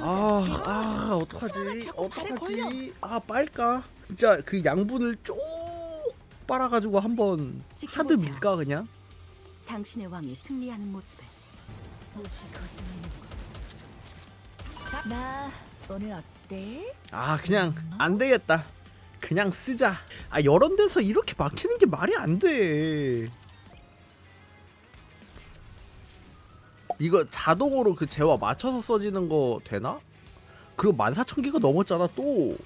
아, 아, 어떡하지? 어떡하지? 아, 빨까? 진짜 그 양분을 쭉 빨아가지고 한번 하드. 밀까 그냥? 당신의 왕이 승리하는 모습을 자, 나 오늘 어때? 아, 그냥 안 되겠다. 그냥 쓰자. 아, 여러 데서 이렇게 막히는 게 말이 안 돼. 이거 자동으로 그 재화 맞춰서 써지는 거 되나? 그리고 14,000개가 넘었잖아 또.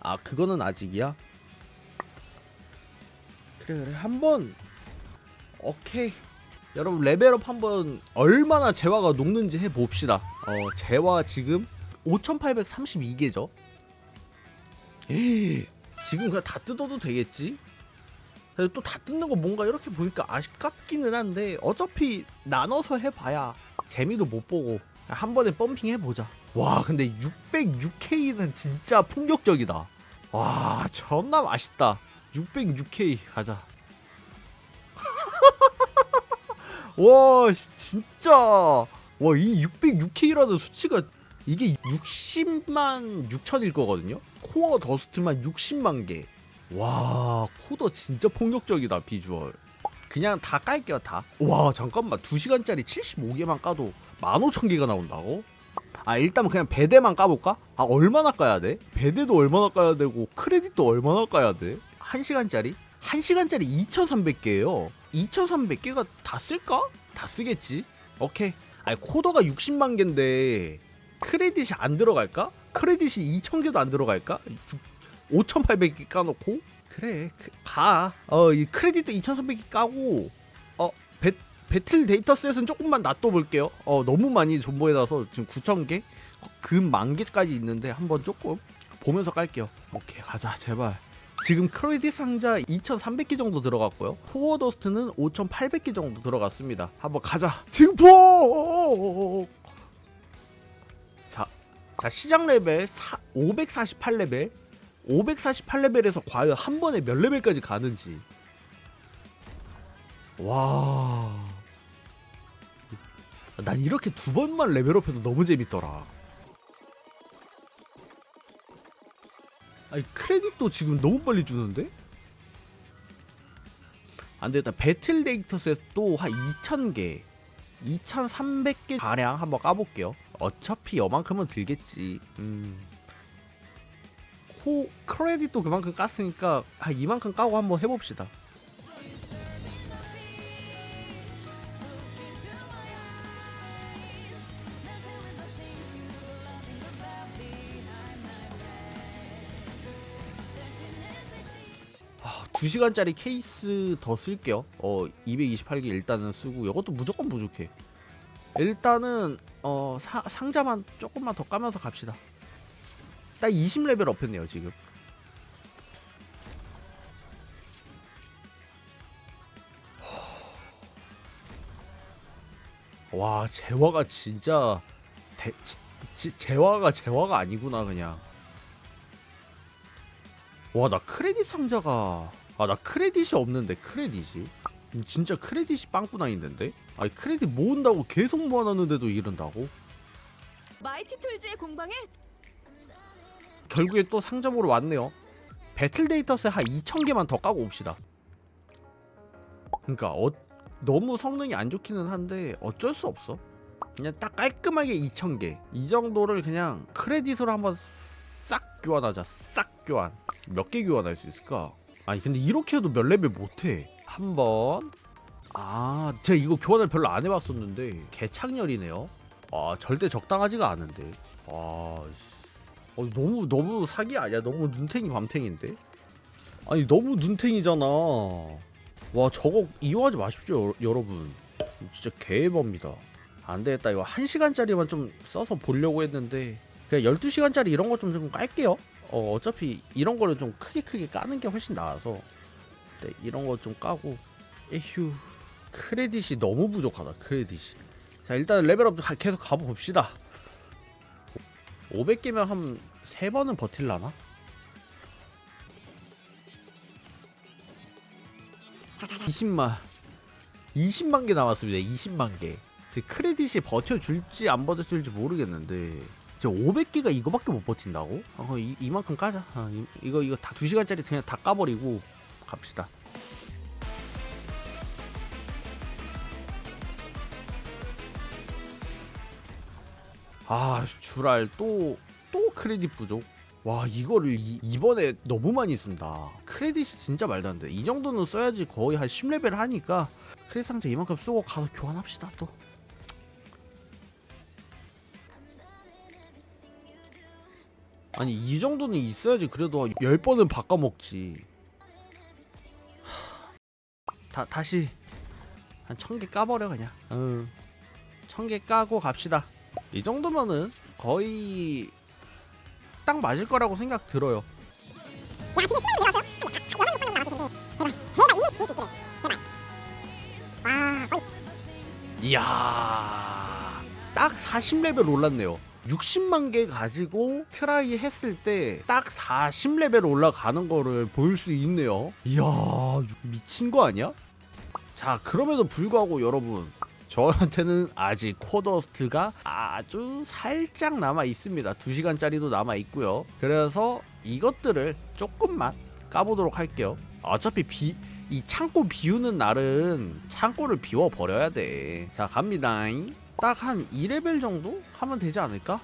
아, 그거는 아직이야? 그래 그래 한번 오케이 여러분 레벨업 한번 얼마나 재화가 녹는지 해봅시다 어 재화 지금 5832개죠 지금 그냥 다 뜯어도 되겠지 또 다 뜯는 거 뭔가 이렇게 보니까 아쉽기는 한데 어차피 나눠서 해봐야 재미도 못 보고 한 번에 펌핑 해보자. 와 근데 606K는 진짜 폭력적이다. 와 존나 맛있다. 606K 가자. 와 씨, 진짜. 와 이 606K라는 수치가 이게 60만 6천일 거거든요? 코어 더스트만 60만 개 와 코더 진짜 폭력적이다 비주얼 그냥 다 깔게요 다와 잠깐만 2시간짜리 75개만 까도 15,000개가 나온다고? 아 일단 그냥 배대만 까볼까? 아 얼마나 까야 돼? 배대도 얼마나 까야 되고 크레딧도 얼마나 까야 돼? 1시간짜리? 1시간짜리 2300개예요 2300개가 다 쓸까? 다 쓰겠지 오케이 아니 코더가 60만 개인데 크레딧이 안 들어갈까? 크레딧이 2000개도 안 들어갈까? 5800개 까놓고? 그래 그, 가어이 크레딧도 2300개 까고 어 배, 배틀 데이터셋은 조금만 놔둬볼게요. 어 너무 많이 존버해놔서 지금 9000개? 금 만개까지 있는데 한번 조금 보면서 깔게요. 오케이 가자 제발. 지금 크레딧 상자 2300개 정도 들어갔고요. 코어 더스트는 5800개 정도 들어갔습니다. 한번 가자. 증폭! 자, 자 시작 레벨 548레벨 548레벨에서 과연 한 번에 몇 레벨까지 가는지 와. 난 이렇게 두 번만 레벨업해도 너무 재밌더라. 아니 크레딧도 지금 너무 빨리 주는데? 안 되겠다. 배틀 데이터셋도 한 2,000개, 2,300개 가량 한번 까볼게요. 어차피 여만큼은 들겠지. 음. 코 크레딧도 그만큼 깠으니까 한 이만큼 까고 한번 해봅시다. 아, 2시간짜리 케이스 더 쓸게요. 어, 228개 일단은 쓰고 이것도 무조건 부족해. 일단은 어, 사, 상자만 조금만 더 까면서 갑시다. 딱 20레벨 업했네요, 지금. 와, 재화가 진짜 대, 지, 지, 재화가 재화가 아니구나 그냥. 와, 나 크레딧 상자가 아, 나 크레딧이 없는데 크레딧이 진짜 크레딧이 빵꾸나 있는데? 아니 크레딧 모은다고 계속 모아놨는데도 이런다고? 마이티 툴즈의 공방에 결국에 또 상점으로 왔네요. 배틀 데이터스 한 2,000개만 더 까고 옵시다. 그러니까 어, 너무 성능이 안 좋기는 한데 어쩔 수 없어. 그냥 딱 깔끔하게 2,000개. 이 정도를 그냥 크레딧으로 한번 싹 교환하자. 싹 교환. 몇 개 교환할 수 있을까? 아니 근데 이렇게 해도 몇 레벨 못해. 한번 아 제가 이거 교환을 별로 안 해봤었는데 개창렬이네요. 아 절대 적당하지가 않은데. 아 씨. 어, 너무 너무 사기 아니야? 너무 눈탱이 밤탱인데? 아니 너무 눈탱이잖아. 와 저거 이용하지 마십시오 여, 여러분. 진짜 개해봅니다. 안 되겠다 이거 1 시간짜리만 좀 써서 보려고 했는데 그냥 12 시간짜리 이런 거 좀 좀 깔게요. 어 어차피 이런 거를 좀 크게 크게 까는 게 훨씬 나아서 네, 이런 거 좀 까고 에휴 크레딧이 너무 부족하다 크레딧이. 자 일단 레벨업 가- 계속 가봅시다. 500개면 한 3번은 버틸라나? (20만) 20만 개 남았습니다 (20만 개) 제 크레딧이 버텨줄지 안 버텨줄지 모르겠는데 저 500개가 이거밖에 못 버틴다고? 어, 이, 이만큼 까자 어, 이, 이거 이거 다 2시간짜리 그냥 다 까버리고 갑시다 아 주랄 또또 크레딧 부족? 와 이거를 이, 이번에 너무 많이 쓴다. 크레딧이 진짜 말도 안돼. 이 정도는 써야지 거의 한 10레벨 하니까 크레딧 상자 이만큼 쓰고 가서 교환합시다 또. 아니 이 정도는 있어야지 그래도 10번은 바꿔먹지. 하, 다, 다시 한천개 까버려 그냥. 응. 천개 까고 갑시다 이 정도면은 거의 딱 맞을 거라고 생각 들어요. 이야 딱 40레벨 올랐네요. 60만 개 가지고 트라이 했을 때 딱 40레벨 올라가는 거를 볼수 있네요. 이야 미친 거 아니야? 자 그럼에도 불구하고 여러분 저한테는 아직 코더스트가 아주 살짝 남아 있습니다 2시간짜리도 남아 있고요 그래서 이것들을 조금만 까보도록 할게요 어차피 비, 이 창고 비우는 날은 창고를 비워 버려야 돼. 자 갑니다. 딱 한 2레벨 정도 하면 되지 않을까?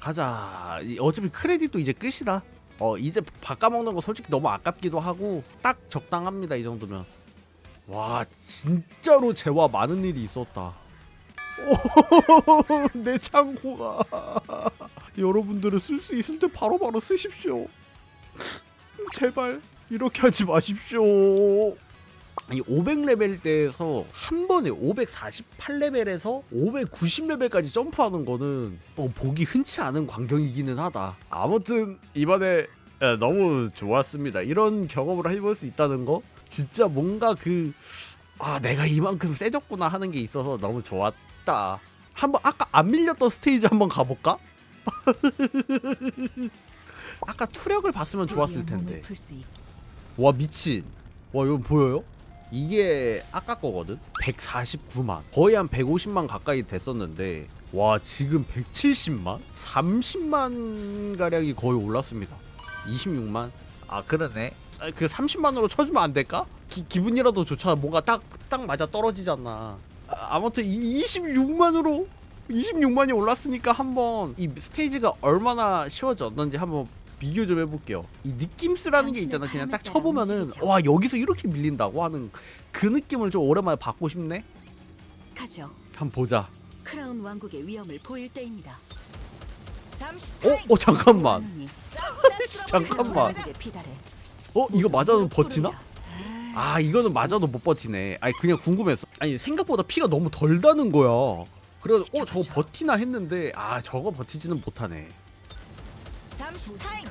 가자. 이- 어차피 크레딧도 이제 끝이다. 어 이제 바꿔먹는 거 솔직히 너무 아깝기도 하고 딱 적당합니다 이 정도면. 와 진짜로 재화 많은 일이 있었다. 오, 내 창고가 여러분들은 쓸 수 있을 때 바로 바로 쓰십시오. 제발 이렇게 하지 마십시오. 이 500레벨 때에서 한 번에 548레벨에서 590레벨까지 점프하는 거는 어, 보기 흔치 않은 광경이기는 하다. 아무튼 이번에 예, 너무 좋았습니다. 이런 경험을 해볼 수 있다는 거 진짜 뭔가 그 아 내가 이만큼 세졌구나 하는 게 있어서 너무 좋았다. 한번 아까 안 밀렸던 스테이지 한번 가볼까? 아까 투력을 봤으면 좋았을 텐데. 와 미친 와 이거 보여요? 이게 아까 거거든 149만 거의 한 150만 가까이 됐었는데 와 지금 170만 30만 가량이 거의 올랐습니다 26만 아 그러네 아, 그 30만으로 쳐주면 안 될까? 기, 기분이라도 좋잖아 뭔가 딱 딱 맞아 떨어지잖아 아, 아무튼 26만으로 26만이 올랐으니까 한번 이 스테이지가 얼마나 쉬워졌는지 한번 비교 좀 해볼게요. 이 느낌스라는 게 있잖아. 그냥 딱 쳐보면은 와 여기서 이렇게 밀린다고 하는 그 느낌을 좀 오랜만에 받고 싶네. 가죠. 한번 보자. 크라운 왕국의 위험을 보일 때입니다. 잠시 어? 어 잠깐만. 잠깐만. 어 이거 맞아도 버티나? 아 이거는 맞아도 못 버티네. 아니 그냥 궁금했어. 아니 생각보다 피가 너무 덜 다는 거야. 그래서 어 저거 버티나 했는데 아 저거 버티지는 못하네. 잠시 타임.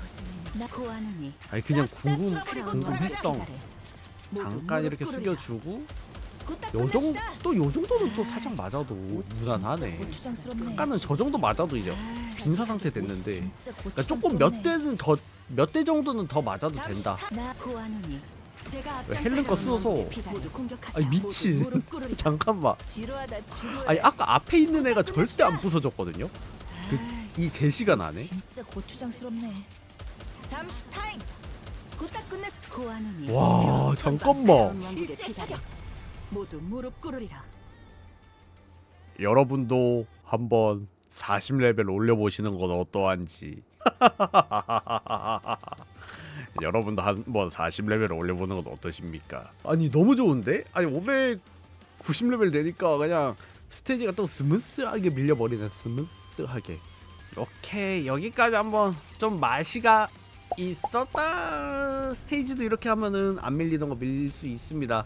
나 고아노니. 아니 그냥 궁금 궁금했어. 잠깐 이렇게. 숙여주고 요 정도 끝냅시다. 또요 정도는 또 살짝 맞아도 무난하네. 아까는 저 정도 맞아도 이제 아, 빈사 상태 됐는데 그러니까 조금 몇. 대는 더 몇 대 정도는 더 맞아도 된다. 헬렌 거 공격하자. 아니, 미친. 잠깐만. 아니 아까 앞에 있는 애가 절대 안 부서졌거든요. 그, 이 제시가 나네. 진짜 고추장스럽네. 잠시 타임. 와, 잠깐만. 모두 무릎 꿇으리라. 여러분도 한번 40레벨 올려보시는 건 어떠한지. 여러분도 한번 40레벨 올려보는 건 어떠십니까? 아니 너무 좋은데? 아니 590레벨 되니까 그냥 스테이지가 또 스무스하게 밀려버리네 스무스하게 오케이 여기까지 한번 좀 맛이가 있었다 스테이지도 이렇게 하면은 안 밀리던 거 밀릴 수 있습니다